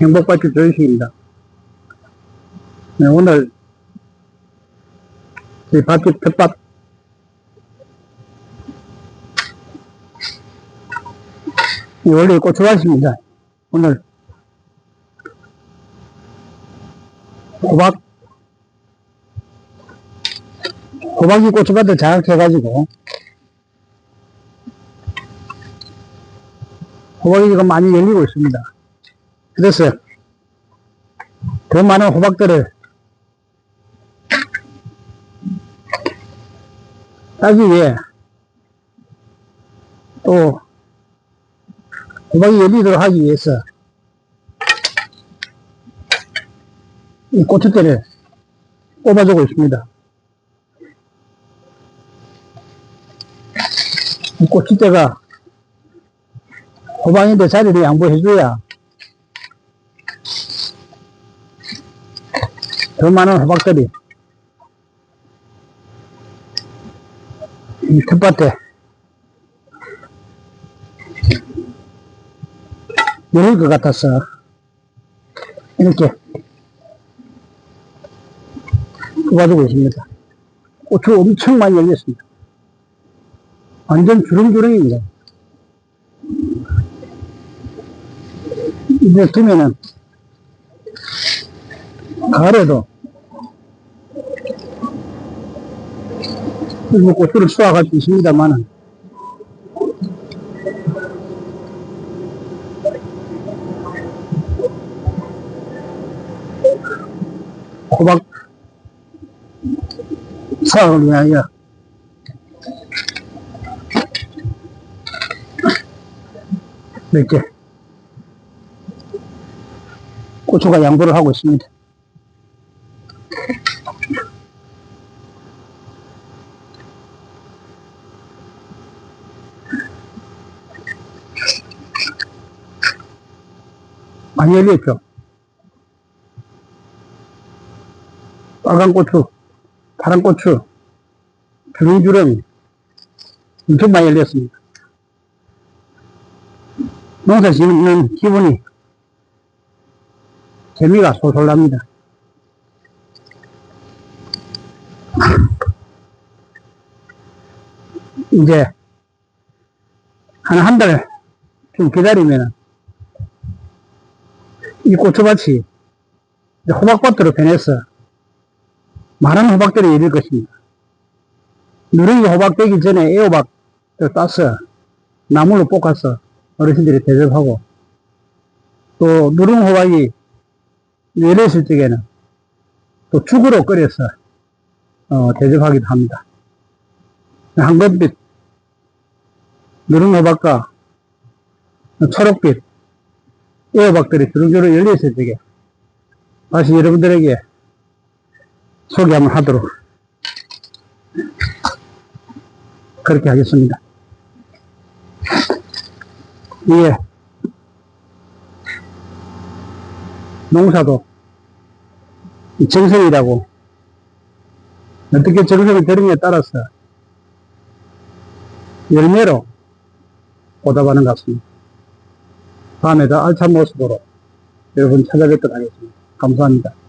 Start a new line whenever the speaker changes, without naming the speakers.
행복밭집 조인식입니다. 네, 오늘 저희 밭집 텃밭 이 원래 고추밭입니다. 오늘 호박 호박이 고추밭을 장악해가지고 호박이 지금 많이 열리고 있습니다. 그래서 더 많은 호박들을 따기 위해 또 호박이 열리도록 하기 위해서 이 고추대를 꼽아주고 있습니다. 이 고추대가 호박인데 자리를 양보해줘야 더 많은 호박들이 이 텃밭에 열릴 것 같아서 이렇게 뽑아주고 있습니다. 고추 엄청 많이 열렸습니다. 완전 주렁주렁입니다. 이제 두면은 가을에도 뭐 고추를 수확할 수 있습니다만은 호박 수확을 위하여 이렇게 고추가 양보를 하고 있습니다. 많이 열렸죠? 빨간 고추, 파란 고추, 주렁주렁 엄청 많이 열렸습니다. 농사 짓는 기분이 재미가 솔솔 납니다. 이제 한 한 달 좀 기다리면 이 고추밭이 호박밭으로 변해서 많은 호박들이 열릴 것입니다. 누렁이 호박 되기 전에 애호박을 따서 나물로 볶아서 어르신들이 대접하고 또 누룽 호박이 열렸을 적에는 또 죽으로 끓여서 어, 대접하기도 합니다. 황금빛 누룽 호박과 초록빛 애호박들이 주렁주렁 열렸을 적에 다시 여러분들에게 소개 한번 하도록 그렇게 하겠습니다. 예. 농사도 정성이라고 어떻게 정성이 들느냐에 따라서 열매로 보답하는 것 같습니다. 다음에 더 알찬 모습으로 여러분 찾아뵙도록 하겠습니다. 감사합니다.